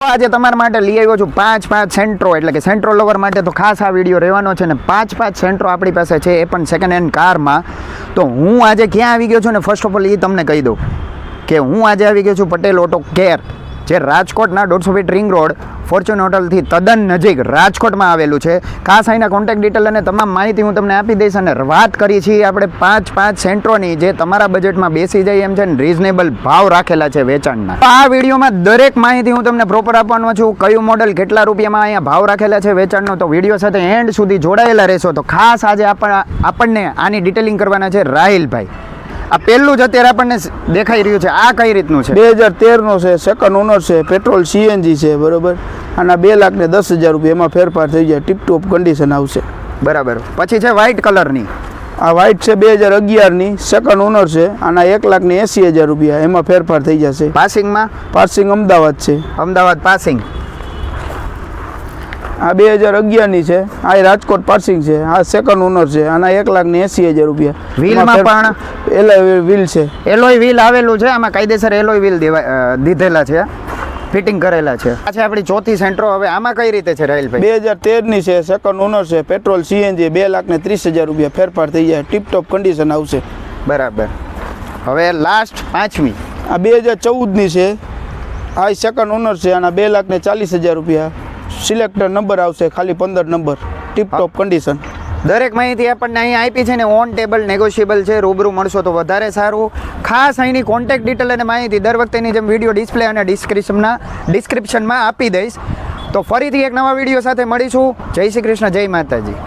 આજે તમારા માટે લઈ આવ્યો છું પાંચ પાંચ સેન્ટ્રો, એટલે કે સેન્ટ્રો લવર માટે તો ખાસ આ વીડિયો રહેવાનો છે ને પાંચ પાંચ સેન્ટ્રો આપણી પાસે છે એ પણ સેકન્ડ હેન્ડ કારમાં તો હું આજે ક્યાં આવી ગયો છું ને ફર્સ્ટ ઓફ ઓલ એ તમને કહી દઉં કે હું આજે આવી ગયો છું પટેલ ઓટો કેર જે રાજકોટના દોઢસો ફીટ રિંગ રોડ ફોર્ચ્યુન હોટલથી તદ્દન નજીક રાજકોટમાં આવેલું છે. ખાસ અહીંના કોન્ટેક્ટ ડિટેલ અને તમામ માહિતી હું તમને આપી દઈશ અને વાત કરી છીએ આપણે પાંચ પાંચ સેન્ટ્રોની જે તમારા બજેટમાં બેસી જાય એમ છે ને રિઝનેબલ ભાવ રાખેલા છે વેચાણના. આ વિડીયોમાં દરેક માહિતી હું તમને પ્રોપર આપવાનો છું. કયું મોડલ કેટલા રૂપિયામાં અહીંયા ભાવ રાખેલા છે વેચાણનો તો વીડિયો સાથે એન્ડ સુધી જોડાયેલા રહેશો. તો ખાસ આજે આપણ આપણને આની ડિટેલિંગ કરવાના છે રાહિલભાઈ. આ પહેલું જ અત્યારે આપણને દેખાઈ રહ્યું છે. આ કઈ રીતનું છે? બે હજાર તેરનો છે સેકન્ડ ઓનર છે પેટ્રોલ સીએનજી છે બરોબર? આના બે લાખ ને દસ હજાર રૂપિયા એમાં ફેરફાર થઈ જાય ટીપટોપ કન્ડિશન આવશે. બરાબર. પછી છે વ્હાઇટ કલરની આ વ્હાઇટ છે બે હજાર અગિયારની સેકન્ડ ઓનર છે આના એક લાખ ને એંસી હજાર રૂપિયા એમાં ફેરફાર થઈ જશે. પાસિંગમાં પાસિંગ અમદાવાદ છે. અમદાવાદ પાસિંગ આ બે હજાર અગિયારની છે. આ રાજકોટ પાર્સિંગ છે. આ સેકન્ડ ઓનર છે. આના એક લાખ ને એંસી હજાર રૂપિયા. વ્હીલમાં પણ એલોય વ્હીલ છે. એલોય વ્હીલ આવેલું છે. આમાં કાયદેસર એલોય વ્હીલ દેવા દીધેલા છે. ફિટિંગ કરેલા છે. આ છે આપણી ચોથી સેન્ટ્રો. હવે આમાં કઈ રીતે છે રાહિલભાઈ? બે હજાર તેરની છે. સેકન્ડ ઓનર છે. પેટ્રોલ સીએનજી બે લાખ ને ત્રીસ હજાર રૂપિયા ફેરફાર થઈ જાય. ટીપટોપ કન્ડિશન આવશે. બરાબર. હવે લાસ્ટ પાંચમી. આ બે હજાર ચૌદની છે. આ સેકન્ડ ઓનર છે. આના બે લાખ ને ચાલીસ હજાર રૂપિયા સિલેક્ટર નંબર આવશે ખાલી પંદર નંબર. ટીપટોપ કન્ડિશન દરેક માહિતી આપણને અહીંયા આપી છે ને ઓન ટેબલ નેગોશિયેબલ છે રૂબરૂ મળશો તો વધારે સારું. ખાસ અહીંની કોન્ટેક્ટ ડિટેલ અને માહિતી દર વખતેની જેમ વીડિયો ડિસ્પ્લે અને ડિસ્ક્રિપ્શનના ડિસ્ક્રિપ્શનમાં આપી દઈશ. તો ફરીથી એક નવા વીડિયો સાથે મળીશું. જય શ્રી કૃષ્ણ જય માતાજી.